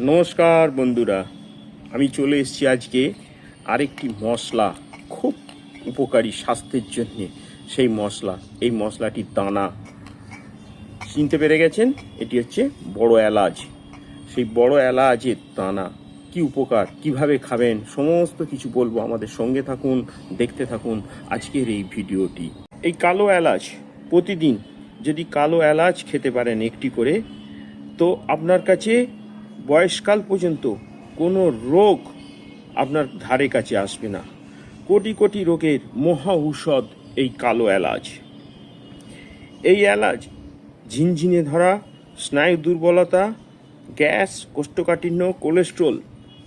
নমস্কার বন্ধুরা, আমি চলে এসেছি আজকে আরেকটি মশলা, খুব উপকারী স্বাস্থ্যের জন্যে সেই মশলা। এই মশলাটির দানা। চিনতে পেরে গেছেন? এটি হচ্ছে বড় এলাচ। সেই বড় এলাচের দানা কি উপকার, কীভাবে খাবেন, সমস্ত কিছু বলব আমাদের সঙ্গে থাকুন, দেখতে থাকুন আজকের এই ভিডিওটি। এই কালো এলাচ প্রতিদিন যদি কালো এলাচ খেতে পারেন একটি করে, তো আপনার কাছে বয়সকাল পর্যন্ত কোনো রোগ আপনার ধারে কাছে আসবে না। কোটি কোটি রোগের মহা ঔষধ এই কালো এলাচ। এই এলাচ ঝিনঝিনে ধরা, স্নায়ু দুর্বলতা, গ্যাস কোষ্ঠকাঠিন্য, কোলেস্ট্রল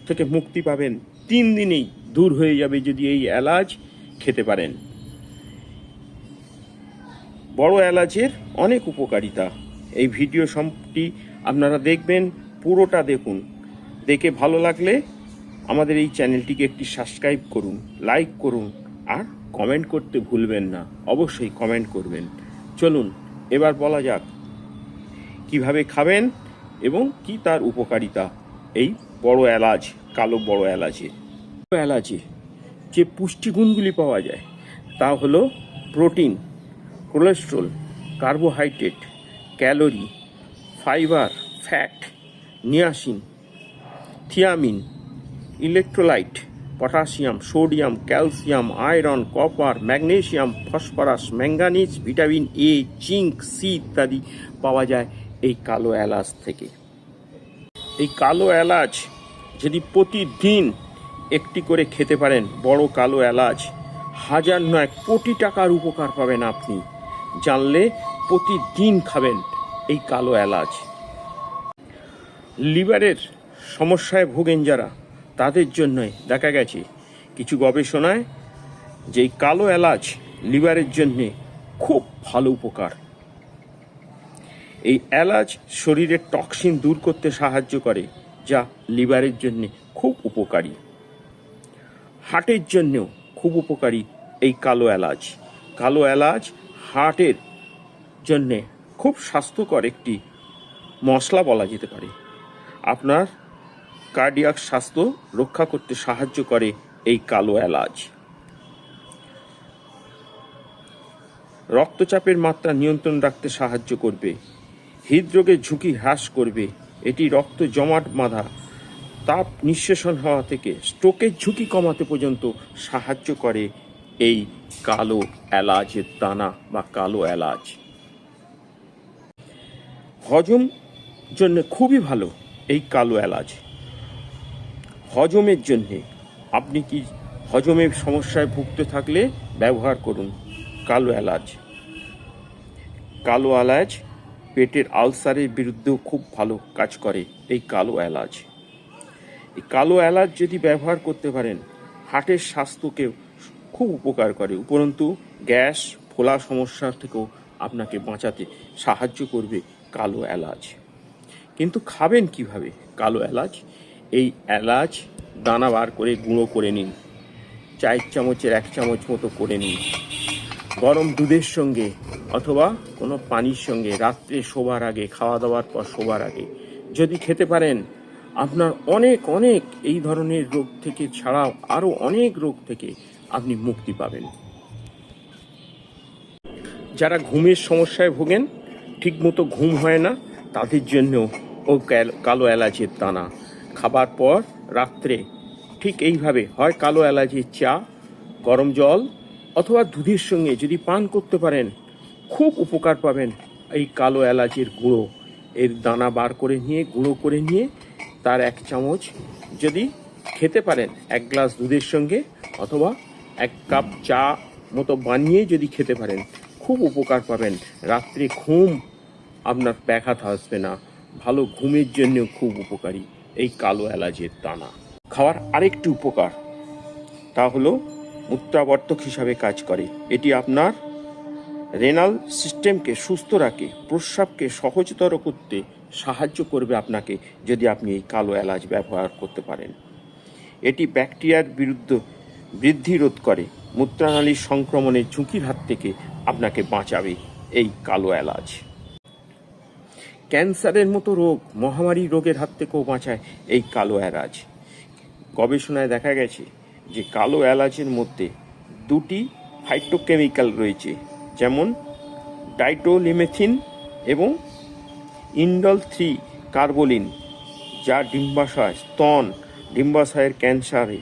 থেকে মুক্তি পাবেন তিন দিনেই দূর হয়ে যাবে যদি এই এলাচ খেতে পারেন। বড় এলাচের অনেক উপকারিতা। এই ভিডিও সম্পটি আপনারা দেখবেন পুরোটা দেখুন। দেখে ভালো লাগলে আমাদের এই চ্যানেলটিকে একটি সাবস্ক্রাইব করুন লাইক করুন, আর কমেন্ট করতে ভুলবেন না। অবশ্যই কমেন্ট করবেন। চলুন, এবার বলা যাক কীভাবে খাবেন এবং কি তার উপকারিতা। এই বড় এলাচ, কালো বড় এলাচে এলাচে যে পুষ্টিগুণগুলি পাওয়া যায়, তা হলো protein cholesterol carbohydrate calorie fibre fat niacin, thiamine, electrolyte, potassium, sodium, calcium, iron, copper magnesium phosphorus, manganese, vitamin A, zinc, C ইত্যাদি পাওয়া যায় এই কালো এলাচ থেকে। এই কালো এলাচ যদি প্রতিদিন একটি করে খেতে পারেন, বড় কালো এলাচ, হাজার নয় কোটি টাকার উপকার পাবেন আপনি। জানলে প্রতিদিন খাবেন এই কালো এলাচ। লিভারের সমস্যায় ভোগেন যারা, তাদের জন্যই দেখা গেছে কিছু গবেষণায় যে কালো এলাচ লিভারের জন্যে খুব ভালো উপকার। এই এলাচ শরীরের টক্সিন দূর করতে সাহায্য করে, যা লিভারের জন্য খুব উপকারী। হার্টের জন্যেও খুব উপকারী এই কালো এলাচ। কালো এলাচ হার্টের জন্যে খুব স্বাস্থ্যকর একটি মশলা বলা যেতে পারে। আপনার কার্ডিয়াক স্বাস্থ্য রক্ষা করতে সাহায্য করে এই কালো এলাচ রক্তচাপের মাত্রা নিয়ন্ত্রণ রাখতে সাহায্য করবে। হৃদরোগের ঝুঁকি হ্রাস করবে। এটি রক্ত জমাট বাঁধা, তাপ নিঃশেষণ হওয়া থেকে স্ট্রোকের ঝুঁকি কমাতে পর্যন্ত সাহায্য করে এই কালো এলাচের দানা বা কালো এলাচ হজম জন্য খুবই ভালো। এই কালো এলাচ। হজমের জন্যে আপনি কি হজমের সমস্যায় ভুগতে থাকলে ব্যবহার করুন কালো এলাচ। কালো এলাচ পেটের আলসারের বিরুদ্ধেও খুব ভালো কাজ করে এই কালো এলাচ। এই কালো এলাচ যদি ব্যবহার করতে পারেন, হার্টের স্বাস্থ্যকেও খুব উপকার করে। উপরন্তু গ্যাস, ফোলা সমস্যা থেকেও আপনাকে বাঁচাতে সাহায্য করবে কালো এলাচ। কিন্তু খাবেন কীভাবে? কালো এলাচ। এই এলাচ দানা বার করে গুঁড়ো করে নিন। চায়ের চামচের এক চামচ মতো করে নিন। গরম দুধের সঙ্গে অথবা কোনো পানির সঙ্গে রাত্রে শোবার আগে, খাওয়া দাওয়ার পর শোবার আগে যদি খেতে পারেন, আপনার অনেক অনেক এই ধরনের রোগ থেকে ছাড়াও আরও অনেক রোগ থেকে আপনি মুক্তি পাবেন। যারা ঘুমের সমস্যায় ভোগেন, ঠিকমতো ঘুম হয় না, তাদের জন্য ও কালো এলাচির দানা। খাবার পর রাত্রে ঠিক এইভাবে হয় কালো এলাচির চা, গরম জল অথবা দুধের সঙ্গে যদি পান করতে পারেন, খুব উপকার পাবেন এই কালো এলাচির গুঁড়ো। এর দানা বার করে নিয়ে, গুঁড়ো করে নিয়ে তার এক চামচ যদি খেতে পারেন, এক গ্লাস দুধের সঙ্গে অথবা এক কাপ চা মতো বানিয়ে যদি খেতে পারেন, খুব উপকার পাবেন। রাত্রে ঘুম আপনার ব্যাঘাত আসবে না। ভালো ঘুমের জন্য খুব উপকারী এই কালো এলাচের দানা। খাওয়ার আরেকটি উপকার, তা হলো মূত্রাবর্তক হিসাবে কাজ করে। এটি আপনার রেনাল সিস্টেমকে সুস্থ রাখে, প্রস্রাবকে সহজতর করতে সাহায্য করবে আপনাকে যদি আপনি এই কালো এলাচ ব্যবহার করতে পারেন। এটি ব্যাকটেরিয়ার বিরুদ্ধে বৃদ্ধি রোধ করে, মূত্রনালীর সংক্রমণের ঝুঁকির হাত থেকে আপনাকে বাঁচাবে এই কালো এলাচ। ক্যান্সারের মতো রোগ, মহামারী রোগের হাত থেকেও বাঁচায় এই কালো এলাচ। গবেষণায় দেখা গেছে যে কালো এলাচের মধ্যে দুটি ফাইটোকেমিক্যাল রয়েছে, যেমন ডাইটোলিমেথিন এবং ইন্ডল থ্রি কার্বোলিন, যা ডিম্বাশয়, স্তন ডিম্বাশয়ের ক্যান্সারে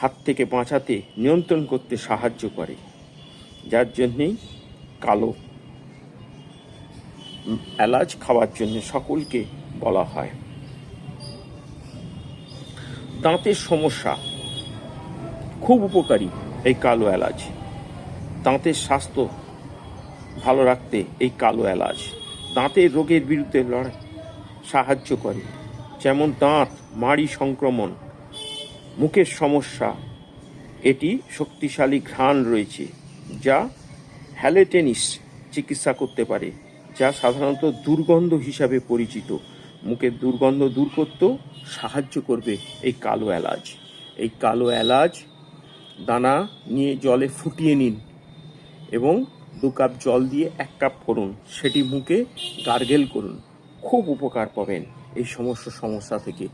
হাত থেকে বাঁচাতে নিয়ন্ত্রণ করতে সাহায্য করে, যার জন্যেই কালো এলাচ খাওয়ার জন্য সকলকে বলা হয়। দাঁতের সমস্যা। খুব উপকারী এই কালো এলাচ। দাঁতের স্বাস্থ্য ভালো রাখতে এই কালো এলাচ। দাঁতের রোগের বিরুদ্ধে লড়াই সাহায্য করে। যেমন দাঁত, মাড়ি সংক্রমণ, মুখের সমস্যা, এটি শক্তিশালী ঘ্রাণ রয়েছে, যা হ্যালেটেনিস চিকিৎসা করতে পারে। যা সাধারণত দুর্গন্ধ হিসাবে পরিচিত। মুখের দুর্গন্ধ দূর করতেও সাহায্য করবে এই কালো এলাচ। এই কালো এলাচ দানা নিয়ে জলে ফুটিয়ে নিন এবং দু কাপ জল দিয়ে এক কাপ করুন সেটি মুখে গার্গেল করুন। খুব উপকার পাবেন এই সমস্ত সমস্যা থেকে।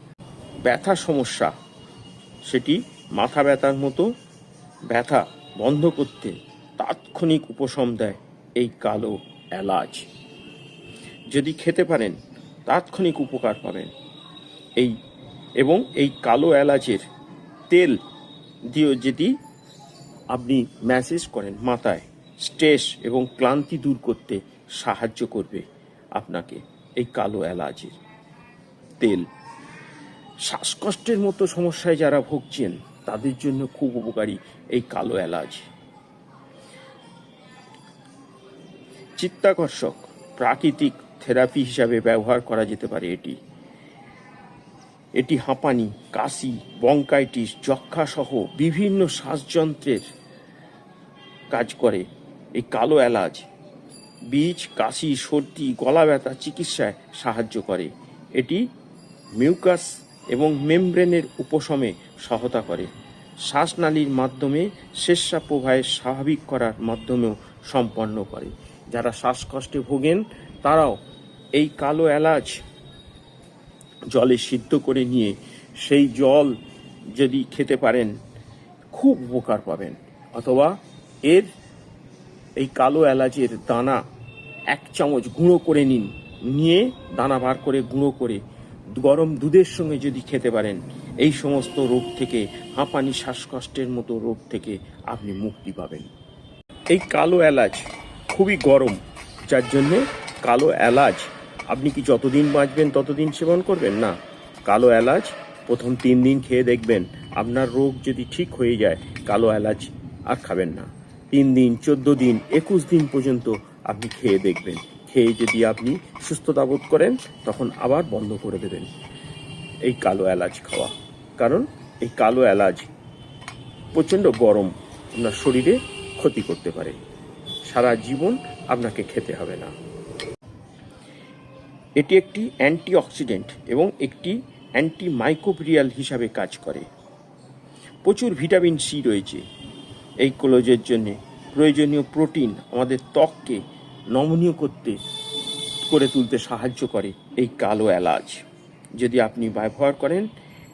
ব্যথা সমস্যা, সেটি মাথা ব্যথার মতো ব্যথা বন্ধ করতে তাৎক্ষণিক উপশম দেয় এই কালো এলাচ। যদি খেতে পারেন, তাৎক্ষণিক উপকার পাবেন। এই, এবং এই কালো এলাচের তেল দিয়ে যদি আপনি ম্যাসেজ করেন মাথায়, স্ট্রেস এবং ক্লান্তি দূর করতে সাহায্য করবে আপনাকে এই কালো এলাচের তেল। শ্বাসকষ্টের মতো সমস্যায় যারা ভুগছেন, তাদের জন্য খুব উপকারী এই কালো এলাচ। চিত্তাকর্ষক, প্রাকৃতিক থেরাপি হিসাবে ব্যবহার করা যেতে পারে এটি। এটি হাঁপানি, কাশি বঙ্কাইটিস যক্ষা সহ বিভিন্ন শ্বাসযন্ত্রের কাজ করে। এই কালো এলাচ, বীজ, কাশি, সর্দি, গলা ব্যথা চিকিৎসায় সাহায্য করে। এটি মিউকাস এবং মেমব্রেনের উপশমে সহায়তা করে। শ্বাসনালীর মাধ্যমে শেষা প্রবাহের স্বাভাবিক করার মাধ্যমেও সম্পন্ন করে। যারা শ্বাসকষ্টে ভোগেন, তারাও এই কালো এলাচ জলে সিদ্ধ করে নিয়ে সেই জল যদি খেতে পারেন, খুব উপকার পাবেন। অথবা এর এই কালো এলাচের দানা এক চামচ গুঁড়ো করে নিন, নিয়ে দানা বার করে গুঁড়ো করে গরম দুধের সঙ্গে যদি খেতে পারেন, এই সমস্ত রোগ থেকে, হাঁপানি, শ্বাসকষ্টের মতো রোগ থেকে আপনি মুক্তি পাবেন। এই কালো এলাচ খুবই গরম। যার জন্যে কালো এলাচ, আপনি কি যতদিন বাঁচবেন ততদিন সেবন করবেন? না। কালো এলাচ, প্রথম তিন দিন খেয়ে দেখবেন আপনার রোগ যদি ঠিক হয়ে যায়, কালো এলাচ আর খাবেন না। তিন দিন, চোদ্দ দিন, একুশ দিন পর্যন্ত আপনি খেয়ে দেখবেন। খেয়ে যদি আপনি সুস্থতা বোধ করেন, তখন আবার বন্ধ করে দেবেন এই কালো এলাচ খাওয়া। কারণ এই কালো এলাচ প্রচণ্ড গরম আপনার শরীরে ক্ষতি করতে পারে। সারা জীবন আপনাকে খেতে হবে না। এটি একটি অ্যান্টিঅক্সিডেন্ট এবং একটি অ্যান্টি মাইক্রোবিয়াল হিসাবে কাজ করে। প্রচুর ভিটামিন সি রয়েছে। এই কোলোজের জন্যে প্রয়োজনীয় প্রোটিন আমাদের ত্বককে নমনীয় করতে, করে তুলতে সাহায্য করে এই কালো এলাচ। যদি আপনি ব্যবহার করেন,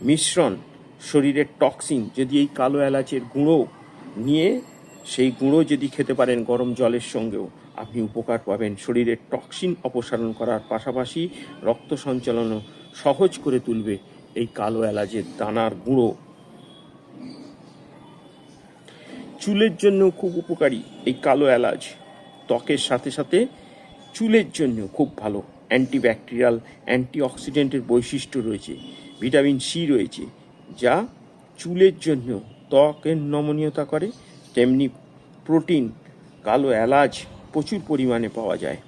মিশ্রণ শরীরের টক্সিন যদি এই কালো এলাচের গুঁড়ো নিয়ে সেই গুঁড়ো যদি খেতে পারেন গরম জলের সঙ্গেও, আপনি উপকার পাবেন। শরীরের টক্সিন অপসারণ করার পাশাপাশি রক্ত সঞ্চালনও সহজ করে তুলবে এই কালো এলাচের দানার গুঁড়ো। চুলের জন্য খুব উপকারী এই কালো এলাচ। ত্বকের সাথে সাথে চুলের জন্য খুব ভালো। অ্যান্টিব্যাকটেরিয়াল, অ্যান্টিঅক্সিডেন্টের বৈশিষ্ট্য রয়েছে। ভিটামিন সি রয়েছে, যা চুলের জন্য ত্বকের নমনীয়তা করে তেমনি প্রোটিন, কালো এলাচ প্রচুর পরিমাণে পাওয়া যায়।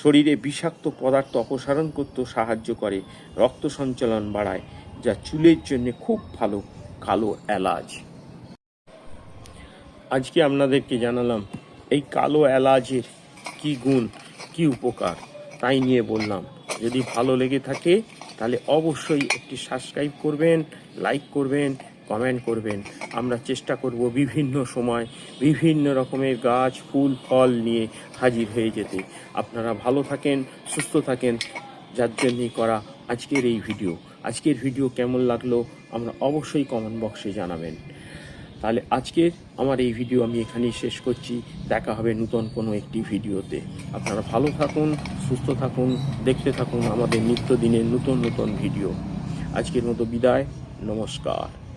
শরীরে বিষাক্ত পদার্থ অপসারণ করতেও সাহায্য করে রক্ত সঞ্চালন বাড়ায়, যা চুলের জন্য খুব ভালো কালো এলাচ। আজকে আপনাদেরকে জানালাম, এই কালো এলাচের কি গুণ, কি উপকার? তাই নিয়ে বললাম, যদি ভালো লেগে থাকে, তাহলে অবশ্যই একটি সাবস্ক্রাইব করবেন লাইক করবেন কমেন্ট করবেন। আমরা চেষ্টা করব বিভিন্ন সময় বিভিন্ন রকমের গাছ, ফুল, ফল নিয়ে হাজির হয়ে যেতে। আপনারা ভালো থাকেন, সুস্থ থাকেন। যার জন্যই করা আজকের এই ভিডিও। আজকের ভিডিও কেমন লাগল আমরা অবশ্যই কমেন্ট বক্সে জানাবেন। তাহলে আজকের আমার এই ভিডিও আমি এখানেই শেষ করছি। দেখা হবে নতুন কোনো একটি ভিডিওতে। আপনারা ভালো থাকুন, সুস্থ থাকুন, দেখতে থাকুন আমাদের নিত্যদিনের নতুন নতুন ভিডিও। আজকের মতো বিদায়, নমস্কার।